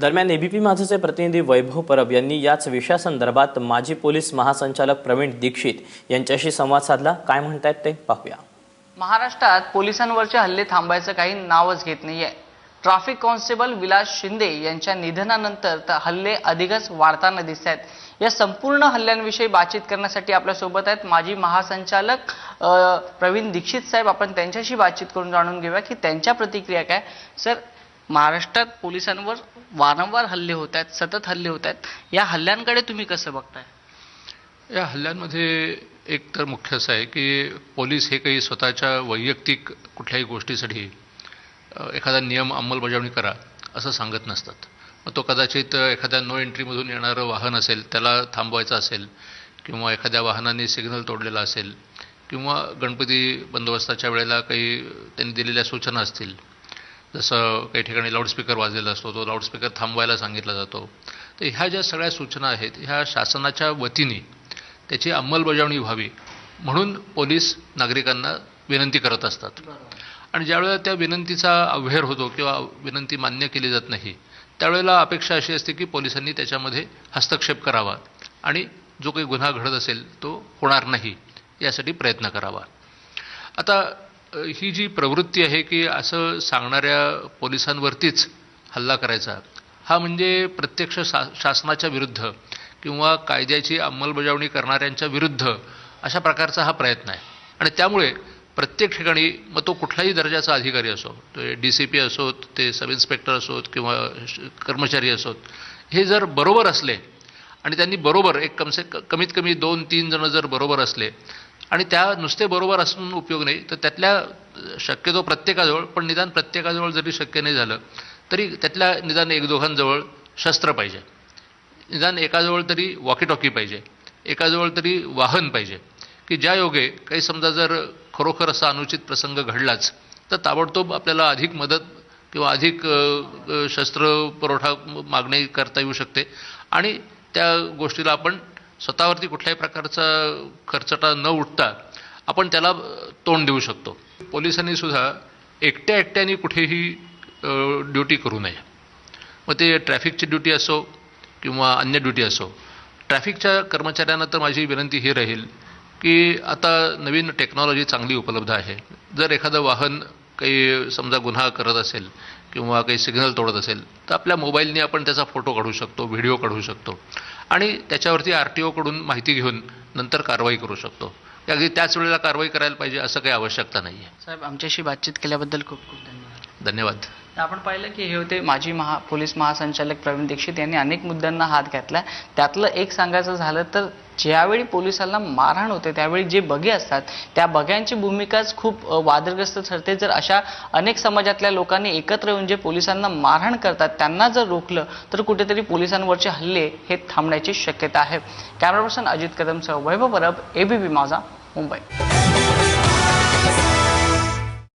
दरम्यान एबीपी माझाचे प्रतिनिधी वैभव परब यांनी याच विषयासंदर्भात माजी पोलीस महासंचालक प्रवीण दीक्षित यांच्याशी संवाद साधला. काय म्हणतायत ते पाहूया. महाराष्ट्रात पोलिसांवरचे हल्ले थांबायचं काही नावच घेत नाहीये. ट्रॅफिक कॉन्स्टेबल विलास शिंदे यांच्या निधनानंतर तर हल्ले अधिकच वाढताना दिसत आहेत या संपूर्ण हल्ल्यांविषयी बातचीत करण्यासाठी आपल्यासोबत आहेत माजी महासंचालक प्रवीण दीक्षित साहेब. आपण त्यांच्याशी बातचीत करून जाणून घेऊया की त्यांच्या प्रतिक्रिया काय? सर महाराष्ट्रात पोलिसांवर वारंवार हल्ले होत आहेत सतत हल्ले होत आहेत. या हल्ल्यांकडे तुम्ही कसं बघताय? या हल्ल्यांमध्ये एक तर मुख्य असं आहे की पोलीस हे काही स्वतःच्या वैयक्तिक कुठल्याही गोष्टीसाठी एखादा नियम अंमलबजावणी करा असं सांगत नसतात. मग तो कदाचित एखाद्या नो एंट्रीमधून येणारं वाहन असेल त्याला थांबवायचं असेल किंवा एखाद्या वाहनाने सिग्नल तोडलेला असेल किंवा गणपती बंदोबस्ताच्या वेळेला काही त्यांनी दिलेल्या सूचना असतील जसं काही ठिकाणी लाऊडस्पीकर वाजलेला असतो तो लाऊडस्पीकर थांबवायला सांगितला जातो. तर ह्या ज्या सगळ्या सूचना आहेत ह्या शासनाच्या वतीने त्याची अंमलबजावणी व्हावी म्हणून पोलीस नागरिकांना विनंती करत असतात. आणि ज्यावेळेला त्या विनंतीचा अव्हेर होतो किंवा विनंती मान्य केली जात नाही त्यावेळेला अपेक्षा अशी असते की पोलिसांनी त्याच्यामध्ये हस्तक्षेप करावा आणि जो काही गुन्हा घडत असेल तो होणार नाही यासाठी प्रयत्न करावा. आता ही जी प्रवृत्ती आहे की असं सांगणाऱ्या पोलिसांवरतीच हल्ला करायचा हा म्हणजे प्रत्यक्ष शा शासनाच्या विरुद्ध किंवा कायद्याची अंमलबजावणी करणाऱ्यांच्या विरुद्ध अशा प्रकारचा हा प्रयत्न आहे. आणि त्यामुळे प्रत्येक ठिकाणी मग तो कुठलाही दर्जाचा अधिकारी असो तो डी सी पी असोत ते सब इन्स्पेक्टर असोत किंवा कर्मचारी असोत हे जर बरोबर असले आणि त्यांनी बरोबर एक कमसे कमीत कमी दोन तीन जणं जर बरोबर असले आणि त्या नुसते बरोबर असून उपयोग नाही तर त्यातल्या शक्यतो प्रत्येकाजवळ पण निदान प्रत्येकाजवळ जरी शक्य नाही झालं तरी त्यातल्या निदान एक दोघांजवळ शस्त्र पाहिजे. निदान एकाजवळ तरी वॉकी टॉकी पाहिजे एकाजवळ तरी वाहन पाहिजे की ज्या योगे काही समजा जर खरोखर असा अनुचित प्रसंग घडलाच तर ताबडतोब आपल्याला अधिक मदत किंवा अधिक शस्त्र पुरवठा मागणी करता येऊ शकते. आणि त्या गोष्टीला आपण स्वतःवरती कुठल्याही प्रकारचा खर्चटा न उठता आपण त्याला तोंड देऊ शकतो. पोलिसांनी सुद्धा एकट्या एकट्याने कुठेही ड्युटी करू नये. मग ते ट्रॅफिकची ड्युटी असो किंवा अन्य ड्युटी असो ट्रॅफिकच्या कर्मचाऱ्यांना तर माझी विनंती ही राहील की आता नवीन टेक्नॉलॉजी चांगली उपलब्ध आहे. जर एखादं वाहन काही समजा गुन्हा करत असेल किंवा काही सिग्नल तोडत असेल तर आपल्या मोबाईलने आपण त्याचा फोटो काढू शकतो व्हिडिओ काढू शकतो. आणि त्याच्यावरती आर टी ओकडून माहिती घेऊन नंतर कारवाई करू शकतो. अगदी त्याच वेळेला कारवाई करायला पाहिजे असं काही आवश्यकता नाही आहे साहेब आमच्याशी बातचीत केल्याबद्दल खूप खूप धन्यवाद. धन्यवाद. आपण पाहिलं की हे होते माजी महा पोलीस महासंचालक प्रवीण दीक्षित यांनी अनेक मुद्द्यांना हात घातला. त्यातलं एक सांगायचं झालं तर ज्यावेळी पोलिसांना मारहाण होते त्यावेळी जे बगे असतात त्या बग्यांची भूमिकाच खूप वादग्रस्त ठरते. जर अशा अनेक समाजातल्या लोकांनी एकत्र येऊन जे पोलिसांना मारहाण करतात त्यांना जर रोखलं तर कुठेतरी पोलिसांवरचे हल्ले हे थांबण्याची शक्यता आहे. कॅमेरा पर्सन अजित कदमसह वैभव परब एबीबी माझा मुंबई.